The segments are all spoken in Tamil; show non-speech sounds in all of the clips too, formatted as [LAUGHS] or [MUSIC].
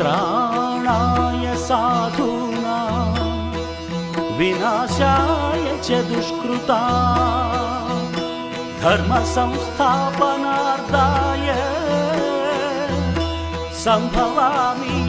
परित्राणाय साधूना विनाशाय च दुष्कृता धर्मसंस्थापनार्थाय सम्भवामि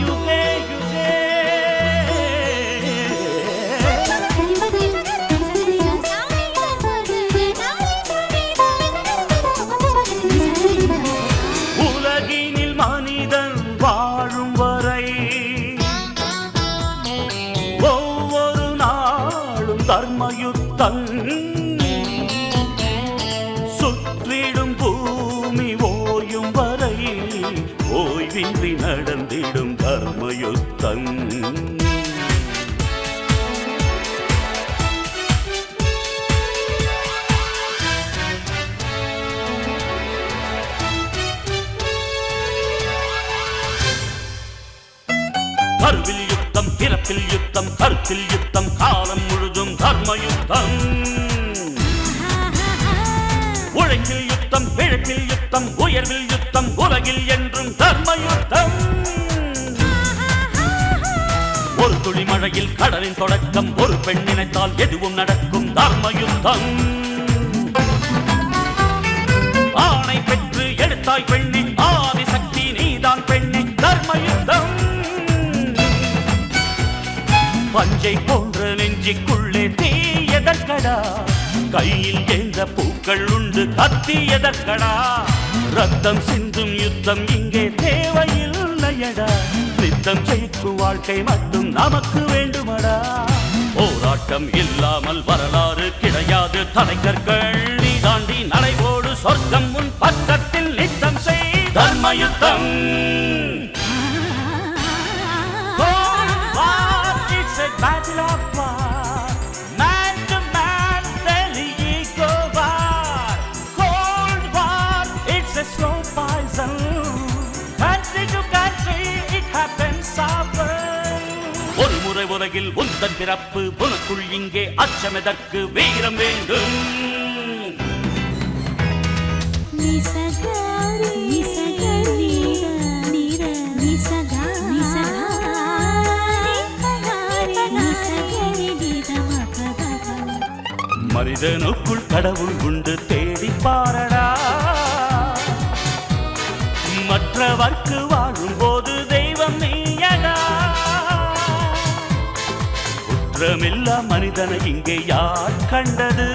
கருவில் யுத்தம் பிறப்பில் யுத்தம் கருத்தில் யுத்தம் காலம் முழுதும் தர்ம யுத்தம். உழைப்பில் யுத்தம் பிழைப்பில் யுத்தம் உயர்வில் யுத்தம் உலகில் என்றும் தர்ம யுத்தம். ஒரு துளி மழையில் கடலின் தொடக்கம் ஒரு பெண் நினைத்தால் எதுவும் நடக்கும் தர்ம யுத்தம். ஆணை பெற்று எடுத்தாய் பெண்ணே பஞ்சை போன்ற நெஞ்சிக்குள்ளே தீ எதற்கடா கையில் ஏந்த பூக்கள் உண்டு கத்தி எதற்கடா ரத்தம் சிந்தும் யுத்தம் இங்கே தேவையில்லையடா. நித்தம் ஜெயிக்கும் வாழ்க்கை மட்டும் நமக்கு வேண்டுமடா. போராட்டம் இல்லாமல் வரலாறு கிடையாது தலைக்கற்கள் நீ தாண்டி நடைபோடு சொர்க்கம் உன் பக்கத்தில் நித்தம் செய் தர்ம உலகில் உந்தன் பிறப்பு உனக்குள் இங்கே அச்சமெதற்கு வீரம் வேண்டும். மனிதனுக்குள் கடவுள் உண்டு தேடி பாரடா குற்றமில்லா மனிதனை இங்கே யார் கண்டது?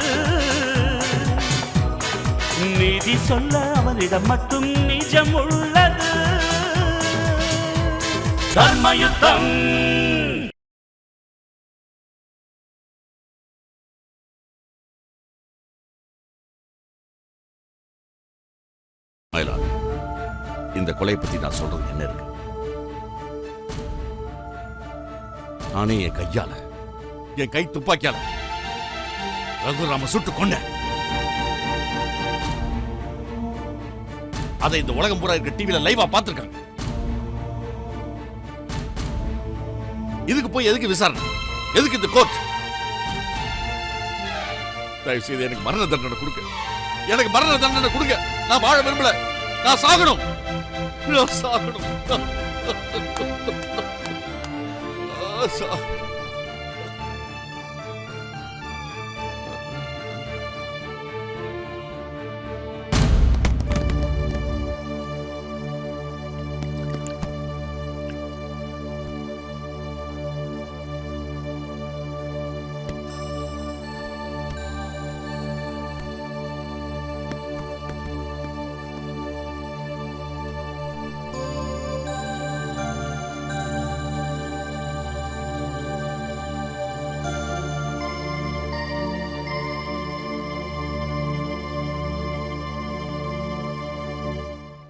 நீதி சொல்ல அவனிடம் மட்டும் நிஜம் உள்ளது. தர்மயுத்தம்! இந்த கொலை பத்தி நான் சொல்றது என்ன இருக்கு? நானே என் கையால என் கை துப்பாக்கியால. ரகுராம சுட்டு கொண்ட அதை இந்த உலகம் பூரா இருக்க டிவில லைவா பார்த்திருக்காங்க. இதுக்கு போய் எதுக்கு விசாரணை? எதுக்கு இந்த கோர்ட் தயவு செய்து எனக்கு மரண தண்டனை கொடுங்க. எனக்கு மரண தண்டனை கொடுங்க. நான் வாழ விரும்பல. நான் சாகணும். நான் சாகணும். சாகணும்.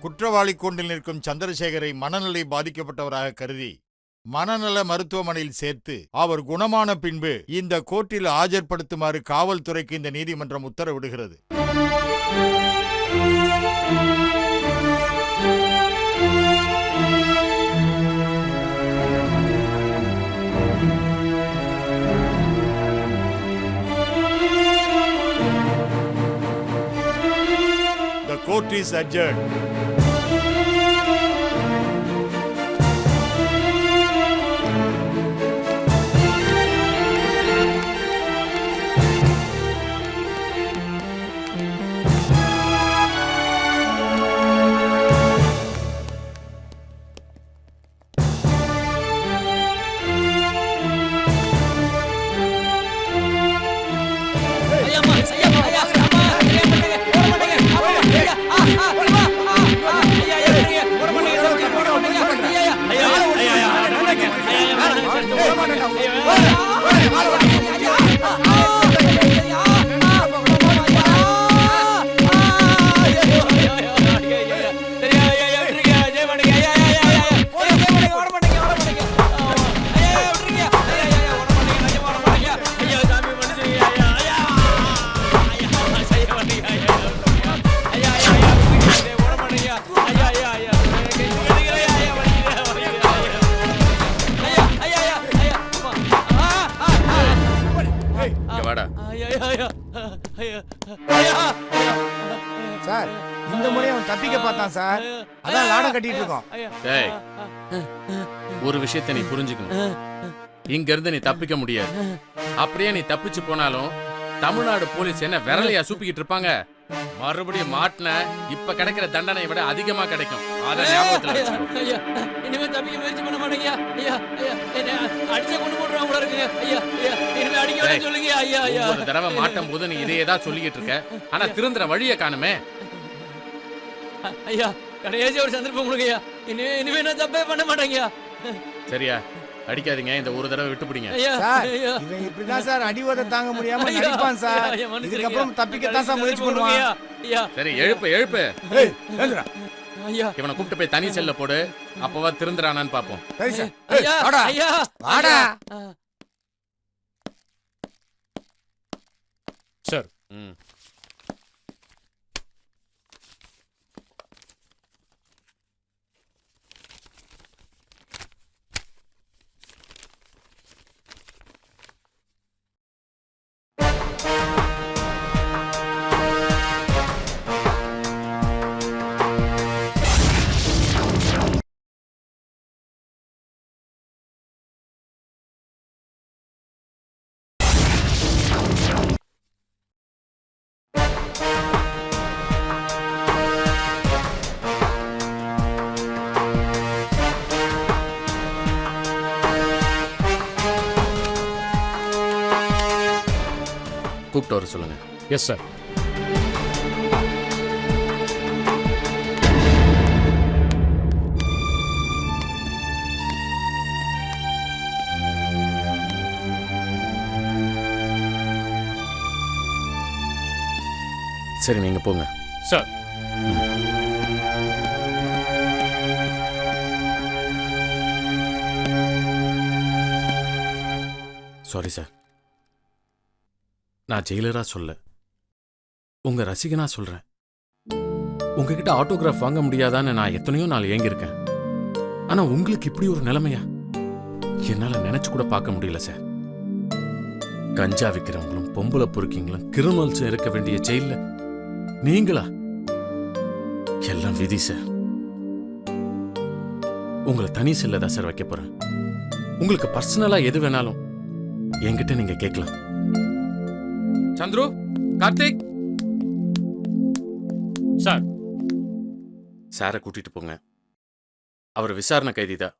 குற்றவாளி கூண்டில் நிற்கும் சந்திரசேகரை மனநிலை பாதிக்கப்பட்டவராக கருதி மனநல மருத்துவமனையில் சேர்த்து அவர் குணமான பின்பு இந்த கோர்ட்டில் ஆஜர்படுத்துமாறு காவல்துறைக்கு இந்த நீதிமன்றம் உத்தரவிடுகிறது The court is adjourned. Sir. இந்த முறை அவன் தப்பிக்க பார்த்தான் சார். அதான் லாடம் கட்டிட்டு இருக்கோம் டேய் ஒரு விஷயத்தை நீ புரிஞ்சுக்கணும். இங்க இருந்து நீ தப்பிக்க முடியாது. அப்படியே நீ தப்பிச்சு போனாலும் தமிழ்நாடு போலீஸ் என்ன விரலையா சூப்பிக்கிட்டு இருப்பாங்க மறுபடியும் மாட்டின இப்ப கிடைக்கிற தண்டனையை விட அதிகமா கிடைக்கும். அத ஞாபகத்துல. ஐயா இனிமே தப்பிக்க முயற்சி பண்ண மாட்டேங்க ஐயா ஐயா என்ன அடிச்சே கொண்டு போடுறாங்க போல இருக்குங்க. ஐயா ஐயா இனிமே அடிக்க டேய், வேணாம் சொல்லுங்க ஐயா ஐயா. ஒவ்வொரு தடவை மாட்டும் போது நீ இதையே தான் சொல்லிக்கிட்டு இருக்க ஆனா திருந்துற வழியை காணுமே. ஐயா கடைசி ஒரு சந்தர்ப்பம் கொடுங்க ஐயா. இனிமே இனிமே நான் தப்பே பண்ண மாட்டேங்க சரியா அடிக்காதீங்க இந்த ஒரு தடவை விட்டு பிடிங்க. ஐயா சார் இவன் இப்படிதான் சார் அடிவதை தாங்க முடியாம நடிப்பான் சார். இதுக்கப்புறம் தப்பிக்கத்தான் சார் முயற்சி பண்ணுவான். சரி எழுப்பு எழுப்பு. ஏய், எழுந்துடா. ஐயா. இவனை கூப்பிட்டு போய் தனி செல்ல போடு. அப்பவா திருந்துறானான்னு பாப்போம். சரி கூப்பிட்டு வர சொல்லுங்க. எஸ் சார் சரி நீங்க போங்க. சார் சாரி சார் நான் ஜெயிலரா சொல்ல உங்க ரசிகனா சொல்றேன். உங்ககிட்ட ஆட்டோகிராஃப் வாங்க முடியாதான்னு நான் எத்தனையோ நாள் ஏங்கியிருக்கேன். ஆனா உங்களுக்கு இப்படி ஒரு நிலைமையா? என்னால நினைச்சு கூட பார்க்க முடியல சார். கஞ்சா விற்கிறவங்களும் பொம்பளை பொறுக்கிங்களும் கிரிமினல்ஸும் இருக்க வேண்டிய ஜெயில நீங்களா? எல்லாம் விதி சார். உங்களை தனி செல்ல தான் சார் வைக்க போறேன். உங்களுக்கு பர்சனலா எது வேணாலும் என்கிட்ட நீங்க கேட்கலாம். சந்துரு கார்த்திக். சார். சாரை கூட்டிட்டு போங்க. அவர் விசாரணை கைதிதா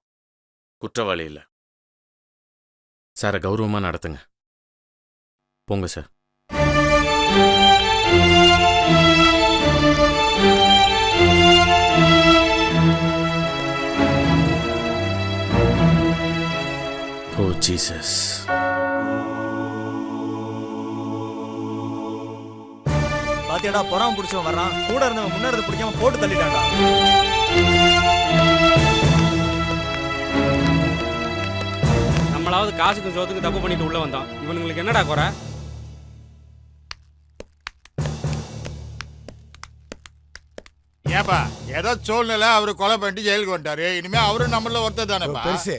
குற்றவாளி இல்லை. சாரை கௌரவமாக நடத்துங்க. போங்க சார். ஓ ஜீசஸ். பாத்தியாடா பொறாம பிடிச்சவன் வர்றான். கூட இருந்தவன் முன்னேறது பிடிக்காம போட்டு தள்ளிட்டான்டா. நம்மளாவது காசுக்கு சோத்துக்கு தப்பு பண்ணிட்டு உள்ள வந்தோம் இவனுங்களுக்கு என்னடா குறை? ஏப்பா ஏதோ சூழ்நிலை அவரு கொலை பண்ணிட்டு ஜெயிலுக்கு வந்துட்டாரு. இனிமே அவரும் நம்மள ஒருத்தர் தானேப்பா? பெருசு.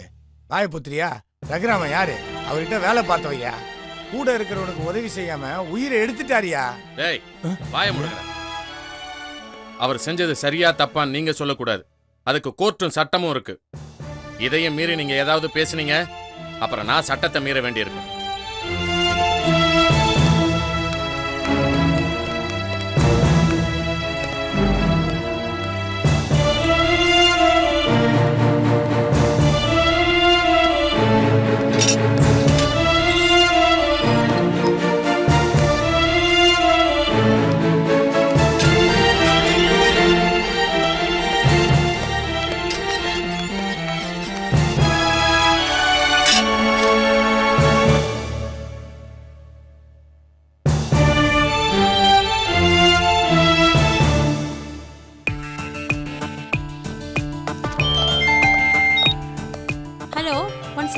வாயப்புத்திரியா ரகுராமன் யாரு? அவர்கிட்ட வேலை பார்த்தவையா கூட இருக்கிறவனுக்கு உதவி செய்யாம உயிரை எடுத்துட்டாரியா? டேய் வாய முடுங்க அவர் செஞ்சது சரியா தப்பான்னு நீங்க சொல்லக்கூடாது. அதுக்கு கோர்ட்டும் சட்டமும் இருக்கு. இதையும் மீறி நீங்க ஏதாவது பேசுனீங்க அப்புறம் நான் சட்டத்தை மீற வேண்டியிருக்கும்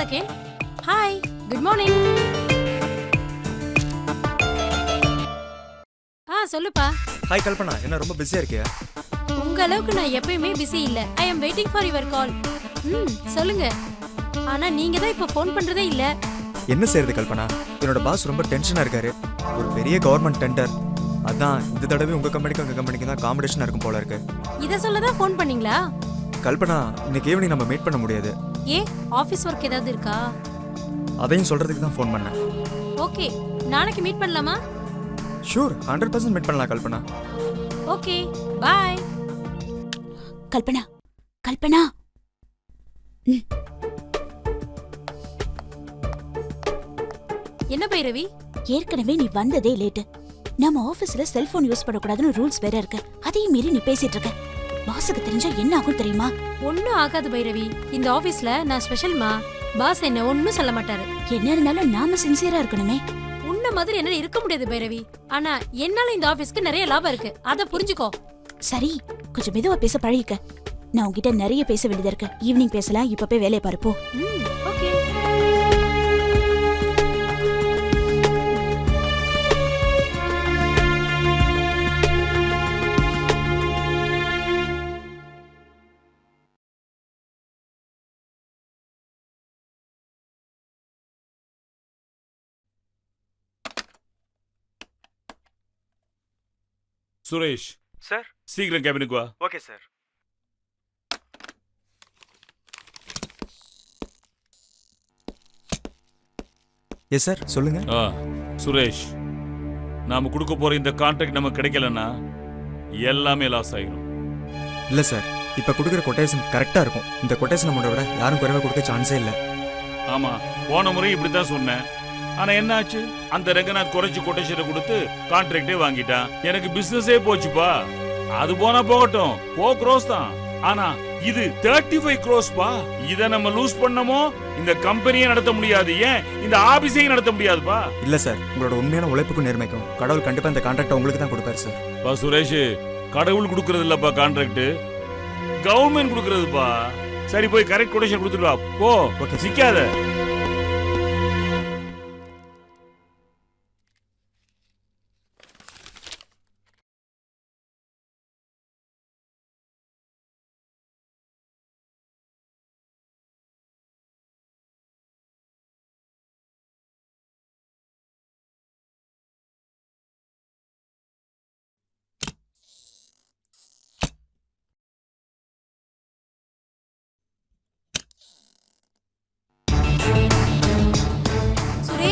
செகண்ட் ஹாய் குட் மார்னிங் ஆ சொல்லுப்பா. ஹாய் கல்பனா. என்ன ரொம்ப பிஸியா இருக்கியா? உங்க அளவுக்கு நான் எப்பயுமே பிஸி இல்ல. I am waiting for your call ம் சொல்லுங்க. ஆனா நீங்க தான் இப்போ ஃபோன் பண்றதே இல்ல. என்ன செய்யறது கல்பனா? என்னோட பாஸ் ரொம்ப டென்ஷனா இருக்காரு. ஒரு பெரிய கவர்மெண்ட் டெண்டர் அதான் இந்த தடவை உங்க கம்பெனிக்கும் உங்க கம்பெனிக்கும் தான் காம்படிஷனா இருக்கும் போல இருக்கு. இதை சொல்ல தான் ஃபோன் பண்ணீங்களா? கல்பனா இன்னைக்கு ஈவினிங் நம்ம மீட் பண்ண முடியாது. ஏ ஆஃபீஸ் ஒர்க் ஏதாவது இருக்கா? அதையும் சொல்றதுக்கு தான் ஃபோன் பண்ணேன். ஓகே நாளைக்கு மீட் பண்ணலாமா? ஷூர் ஹண்ட்ரட் பர்சன்ட் மீட் பண்ணலாம் Kalpana. Okay bye Kalpana Kalpana. என்ன பைரவி ஏற்கனவே நீ வந்ததே லேட்டு நம்ம ஆபீஸ்ல செல்போன் யூஸ் பண்ணக்கூடாதுன்னு ரூல்ஸ் வேற இருக்கு. அதையும் மீறி நீ பேசிட்டு இருக்க. பாஸுக்கு தெரிஞ்சா என்ன ஆகும் தெரியுமா? ஒன்னும் ஆகாது பைரவி. இந்த ஆபீஸ்ல நான் ஸ்பெஷல்மா பாஸ் என்ன ஒன்னும் சொல்ல மாட்டாரு. என்ன இருந்தாலும் நாம சின்சியரா இருக்கணுமே. உன்ன மாதிரி என்னால இருக்க முடியாது பைரவி. ஆனா என்னால இந்த ஆபீஸ்க்கு நிறைய லாபம் இருக்கு. அத புரிஞ்சுக்கோ. சரி கொஞ்சம் மெதுவா பேச பழகிக்க. நான் உன்கிட்ட நிறைய பேச வேண்டியதா இருக்கு. ஈவினிங் பேசலாம் இப்ப போய் வேலையை பாரு சுரேஷ். சார். சீக்கிரம் கேபினுக்கு வா. Okay sir. எஸ் சார் சொல்லுங்க. ஆ சுரேஷ் நாம கொடுக்க போற இந்த கான்ட்ராக்ட் நமக்கு கிடைக்கலன்னா எல்லாமே லாஸ் ஆகிடும் இல்ல சார் இப்ப கொடுக்குற கொட்டேஷன் கரெக்டா இருக்கும். இந்த கொட்டேஷன் அமௌண்ட்டை விட யாரும் குறைவா கொடுக்க சான்ஸே இல்ல. ஆமா போன முறை இப்படித்தான் சொன்னேன். ஆனா என்ன ஆச்சு அந்த ரங்கநாத் குறைச்சு கொட்டேஷனை கொடுத்து கான்ட்ராக்டே வாங்கிட்டான். எனக்கு பிசினஸே போச்சுப்பா. அது போனா போகட்டும். போ க்ரோஸ் தான். ஆனா இது தேர்ட்டி ஃபைவ் க்ரோஸ் பா இத நம்ம லூஸ் பண்ணமோ? இந்த கம்பெனியே நடத்த முடியாது. ஏன்? இந்த ஆபீஸையும் நடத்த முடியாதுப்பா. இல்ல சார் உங்களோட உண்மையான உழைப்புக்கும் நேர்மைக்கும் கடவுள் கண்டிப்பா இந்த கான்ட்ராக்ட் உங்களுக்கு தான் கொடுப்பாரு சார் பா சுரேஷ். கடவுள் கொடுக்கறது இல்லப்பா கான்ட்ராக்ட் கவர்மெண்ட் கொடுக்கறதுப்பா. சரி போய் கரெக்ட் கொட்டேஷன் கொடுத்துட்டு வா. போ. சிக்காத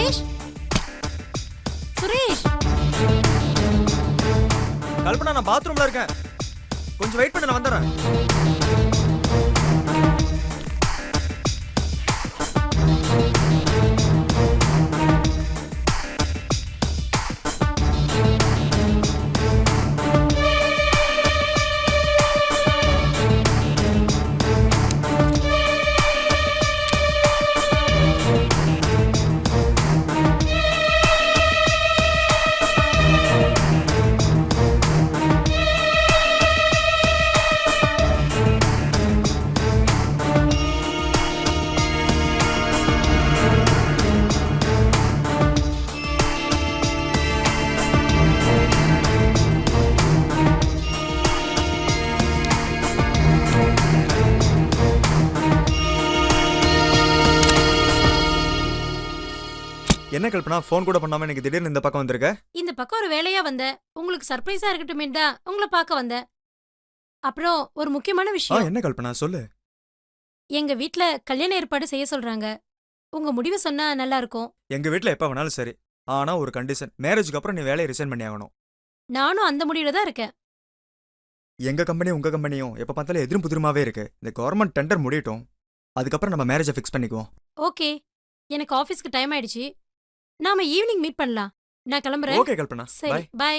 சுரேஷ்? சுரேஷ்? கல்பனா நான் பாத்ரூம்ல இருக்கேன். கொஞ்சம் வெயிட் பண்ண நான் வந்துடுறேன் கல்பனா ஃபோன் கூட பண்ணாம எனக்கு திடீர்னு இந்த பக்கம் வந்திருக்க? இந்த பக்கம் ஒரு வேலையா வந்தேன் உங்களுக்கு சர்ப்ரைஸா இருக்கட்டுமே தான் உங்களை பார்க்க வந்தேன் அப்புறம் ஒரு முக்கியமான ஆ விஷயம். என்ன கல்பனா சொல்லு. எங்க வீட்ல கல்யாண ஏற்பாடு செய்ய சொல்றாங்க. உங்க முடிவை சொன்னா நல்லா இருக்கும். எங்க வீட்ல எப்ப வேணாலும் சரி. ஆனா ஒரு கண்டிஷன் மேரேஜுக்கு அப்புறம் நீ வேலையை ரிசைன் பண்ணி ஆகணும் நானும் அந்த முடிவுல தான் இருக்கேன். எங்க கம்பெனி உங்க கம்பெனியும் எப்ப பார்த்தாலும் எதிரும் புதிருமாவே இருக்கு. இந்த கவர்மெண்ட் டெண்டர் முடியட்டும். அதுக்கப்புறம் நம்ம மேரேஜை ஃபிக்ஸ் பண்ணிக்குவோம். ஓகே. எனக்கு ஆபீஸ்க்கு டைம் ஆயிடுச்சு. நாம ஈவினிங் மீட் பண்ணலாம். நான் கிளம்புறேன். ஓகே கல்பனா. சரி bye bye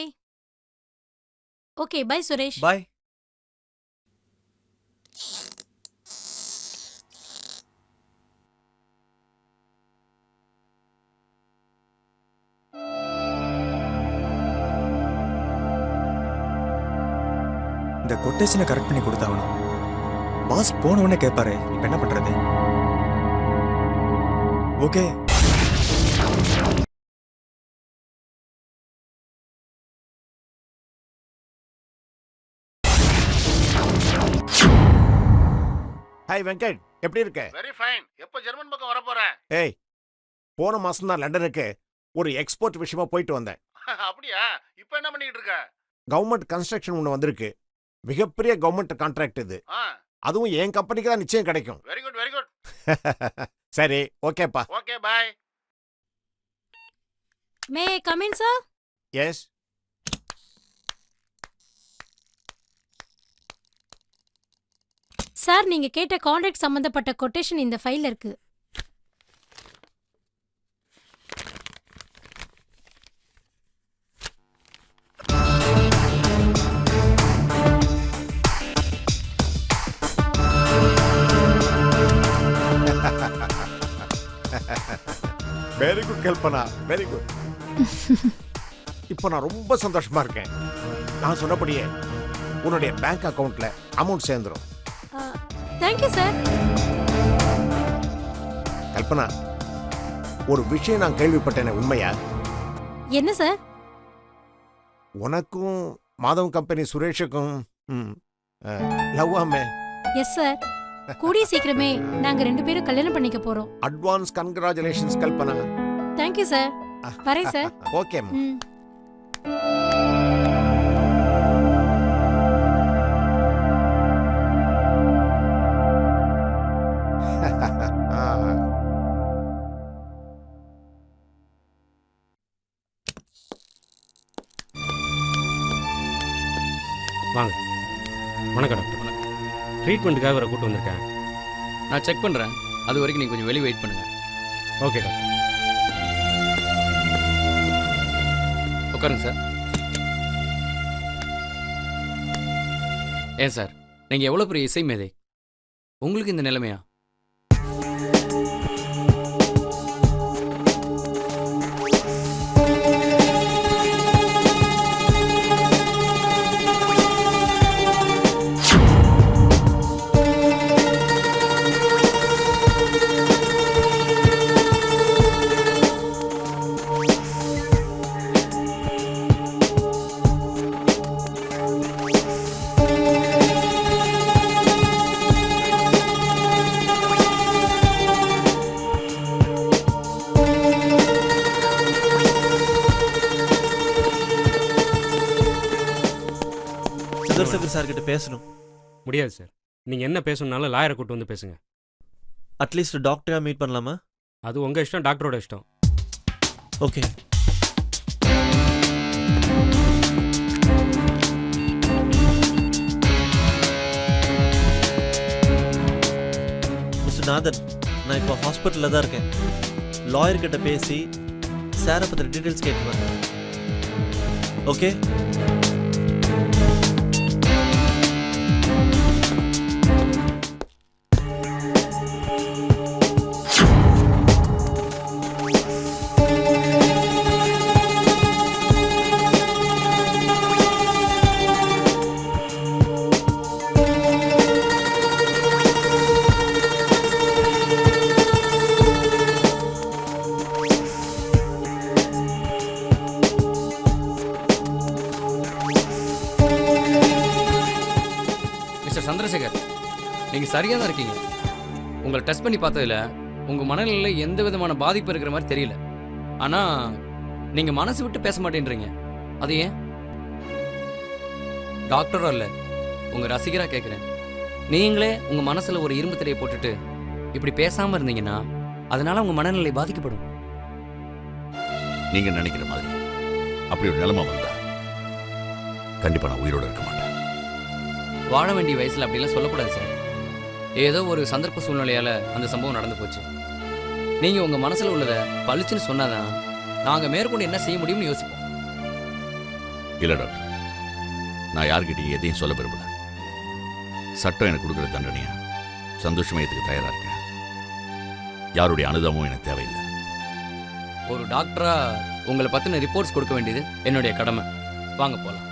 okay bye Suresh. Bye இந்த கொட்டேஷனை கரெக்ட் பண்ணி கொடுத்தாகணும். பாஸ் போன உடனே கேட்பாரு இப்ப என்ன பண்றது? ஓகே ஹாய் வெங்கட் எப்படி இருக்க? வெரி ஃபைன் எப்ப ஜெர்மன் பக்கம் வர போறேன் ஏய் போன மாசம் தான் லண்டனுக்கு ஒரு எக்ஸ்போர்ட் விஷயமா போயிட்டு வந்தேன். [LAUGHS] அப்படியா? இப்போ என்ன பண்ணிட்டு இருக்க? கவர்மெண்ட் கன்ஸ்ட்ரக்ஷன் ஒன்று வந்திருக்கு. மிகப்பெரிய கவர்மெண்ட் கான்ட்ராக்ட் இது. அதுவும் என் கம்பெனிக்கு தான் நிச்சயம் கிடைக்கும். வெரி குட் வெரி குட் சரி ஓகேப்பா. Okay bye may come in sir yes sir நீங்க கேட்ட கான்ட்ராக்ட் சம்பந்தப்பட்ட கொட்டேஷன் இந்த ஃபைல்ல இருக்கு. [LAUGHS] Very good Kalpana. Very good [LAUGHS] இப்போ நான் ரொம்ப சந்தோஷமா இருக்கேன். நான் சொன்னபடியே உன்னுடைய பேங்க் அக்கவுண்ட்ல அமௌண்ட் சேர்ந்துரும். தேங்க்யூ சார் கல்பனா ஒரு விஷயம் நான் கேள்விப்பட்டேனே உண்மையா? என்ன சார் உனக்கும் மாதவ் கம்பெனி சுரேஷுக்கும் லவ் ஆமே எஸ் சார் கூடிய சீக்கிரமே நாங்க ரெண்டு பேரும் கல்யாணம் பண்ணிக்க போறோம். Advance congratulations Kalpana. Thank you sir வரேன் சார் [LAUGHS] ஓகே ட்ரீட்மெண்ட்டுக்காக வர கூட்டு வந்திருக்கேன். நான் செக் பண்ணுறேன் அது வரைக்கும் நீங்கள் கொஞ்சம் வெளியே வெயிட் பண்ணுங்க. ஓகே டாக்டர் உட்காருங்க சார் ஏன் சார் நீங்கள் எவ்வளோ பெரிய இசை மேதை? உங்களுக்கு இந்த நிலைமையா? முடியாது சார். நீங்கள் என்ன பேசணுன்னாலும் லாயரை கூட்டு வந்து பேசுங்க. அட்லீஸ்ட் டாக்டரா மீட் பண்ணலாமா? அது உங்கள் இஷ்டம் டாக்டரோட இஷ்டம். ஓகே. மிஸ்டர் நாதன் நான் இப்போ ஹாஸ்பிட்டலில் தான் இருக்கேன். லாயர் கிட்ட பேசி சாரை பற்றின டீட்டெயில்ஸ் கேட்டுருவேன் ஓகே? மிஸ்டர் சந்திரசேகர் நீங்கள் சரியாக தான் இருக்கீங்க. உங்களை டெஸ்ட் பண்ணி பார்த்ததுல உங்கள் மனநிலையில் எந்த விதமான பாதிப்பு இருக்கிற மாதிரி தெரியல. ஆனால் நீங்கள் மனசு விட்டு பேச மாட்டேன்றீங்க. அது ஏன்? டாக்டரோ இல்லை உங்கள் ரசிகராக கேட்குறேன் நீங்களே உங்கள் மனசில் ஒரு இரும்பு திரையை போட்டுட்டு இப்படி பேசாமல் இருந்தீங்கன்னா அதனால உங்கள் மனநிலை பாதிக்கப்படும். நீங்க நினைக்கிற மாதிரி அப்படி ஒரு நிலைமை வந்தா கண்டிப்பா நான் உயிரோட இருக்க மாட்டேன். வாழ வேண்டிய வயசில் அப்படிலாம் சொல்லக்கூடாது சார். ஏதோ ஒரு சந்தர்ப்ப சூழ்நிலையால் அந்த சம்பவம் நடந்து போச்சு. நீங்கள் உங்கள் மனசில் உள்ளதை பளிச்சுன்னு சொன்னாதான் நாங்கள் மேற்கொண்டு என்ன செய்ய முடியும்னு யோசிப்போம். இல்ல டாக்டர். நான் யார்கிட்டயும் எதையும் சொல்ல விரும்பல. சட்டம் எனக்கு கொடுக்குற தண்டனையா? சந்தோஷமா ஏத்துக்க தயாரா இருக்கேன். யாருடைய அனுதாபமும் எனக்கு தேவையில்லை. ஒரு டாக்டரா உங்களை பற்றின ரிப்போர்ட்ஸ் கொடுக்க வேண்டியது என்னுடைய கடமை. வாங்க போகலாம்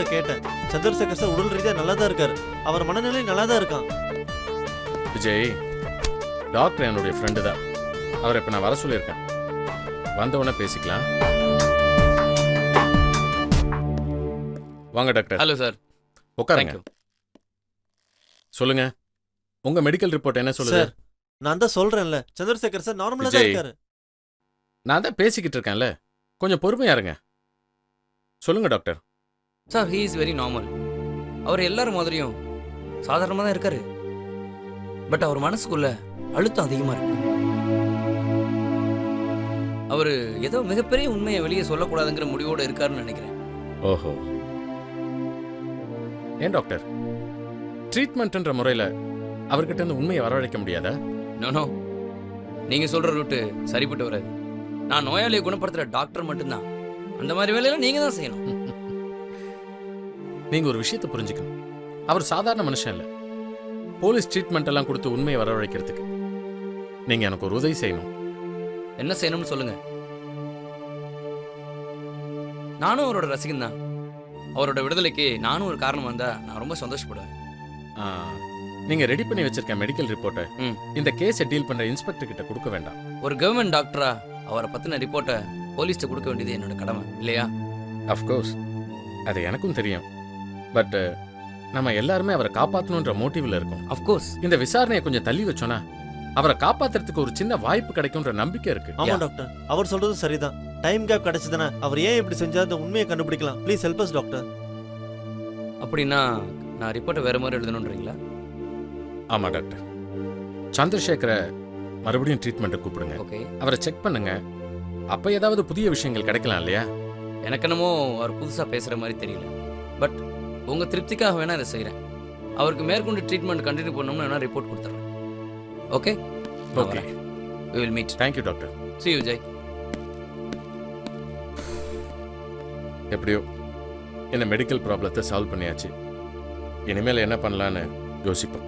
டாக்டர்கிட்ட கேட்டேன். சந்திரசேகர் சார் உடல் ரீதியாக நல்லா தான் இருக்காரு. அவர் மனநிலை நல்லா தான் இருக்கான். விஜய் டாக்டர் என்னுடைய ஃப்ரெண்டு தான். அவரை இப்போ நான் வர சொல்லியிருக்கேன். வந்த உடனே பேசிக்கலாம். வாங்க டாக்டர் ஹலோ சார் உட்காருங்க. தேங்க்யூ சொல்லுங்க. உங்க மெடிக்கல் ரிப்போர்ட் என்ன சொல்லுது? சார் நான் தான் சொல்றேன்ல. சந்திரசேகர் சார் நார்மலா தான் விஜய். இருக்காரு. நான் தான் பேசிக்கிட்டு இருக்கேன்ல. கொஞ்சம் பொறுமையா இருங்க. சொல்லுங்க doctor sir he is very normal அவர் எல்லாரும் மாதிரியும் சாதாரணமாக தான் இருக்காரு. பட் அவர் மனசுக்குள்ள அழுத்தம் அதிகமாக இருக்கு. அவர் ஏதோ மிகப்பெரிய உண்மையை வெளியே சொல்லக்கூடாதுங்கிற முடிவோடு இருக்காருன்னு நினைக்கிறேன். ஓஹோ. ஏன் டாக்டர்? ட்ரீட்மெண்ட்ன்ற முறையில் அவர்கிட்ட இருந்து உண்மையை வரவழைக்க முடியாதா? நோ நீங்க சொல்ற ரூட்டு சரிப்பட்டு வராது. நான் நோயாளியை குணப்படுத்துற டாக்டர் மட்டும்தான். அந்த மாதிரி வேலையில நீங்க தான் செய்யணும். நீங்க ஒரு விஷயத்தை புரிஞ்சுக்கணும். அவர் சாதாரண மனுஷன் இல்ல. போலீஸ் ட்ரீட்மெண்ட் எல்லாம் கொடுத்து உண்மையை வரவழைக்கிறதுக்கு. நீங்க எனக்கு ஒரு உதவி செய்யணும். என்ன செய்யணும்னு சொல்லுங்க. நானும் அவரோட ரசிகன் தான் அவரோட விடுதலைக்கு நானும் ஒரு காரணம் வந்தா நான் ரொம்ப சந்தோஷப்படுவேன். நீங்க ரெடி பண்ணி வச்சிருக்க மெடிக்கல் ரிப்போர்ட்டை. இந்த கேஸை டீல் பண்ற இன்ஸ்பெக்டர் கிட்ட கொடுக்க வேண்டாம். ஒரு கவர்மெண்ட் டாக்டரா அவரை பத்தின ரிப்போர்ட்டை போலீஸ்ட்ட கொடுக்க வேண்டியது என்னோட கடமை இல்லையா? அஃப்கோர்ஸ் அது எனக்கும் தெரியும். பட் நம்ம எல்லாருமே அவரை காப்பாற்றணுன்ற மோட்டிவ்ல இருக்கோம். அஃப்கோர்ஸ் இந்த விசாரணையை கொஞ்சம் தள்ளி வச்சோன்னா அவரை காப்பாத்துறதுக்கு ஒரு சின்ன வாய்ப்பு கிடைக்கும்ன்ற நம்பிக்கை இருக்கு. ஆமா. டாக்டர் அவர் சொல்றதும் சரிதான். டைம் கேப் கிடைச்சதுன்னா அவர் ஏன் இப்படி செஞ்சா அந்த உண்மையை கண்டுபிடிக்கலாம்? ப்ளீஸ் ஹெல்ப் அஸ் டாக்டர் அப்படின்னா நான் ரிப்போர்ட்டை வேற மாதிரி எழுதணுன்றீங்களா ஆமா டாக்டர் சந்திரசேகரை மறுபடியும் ட்ரீட்மெண்ட்டை கூப்பிடுங்க. ஓகே அவரை செக் பண்ணுங்க. அப்ப ஏதாவது புதிய விஷயங்கள் கிடைக்கலாம் இல்லையா? எனக்கு என்னமோ அவர் புதுசா பேசுற மாதிரி தெரியல. பட் உங்க திருப்திக்காக வேணா இதை செய்றேன். அவருக்கு மேற்கொண்டு ட்ரீட்மெண்ட் கண்டினியூ பண்ணணும்னு வேணா ரிப்போர்ட் கொடுத்துறேன். Okay okay we will meet thank you doctor see you Jai எப்படியோ இந்த மெடிக்கல் ப்ராப்ளத்தை சால்வ் பண்ணியாச்சு. இனிமேல் என்ன பண்ணலான்னு யோசிப்போம்.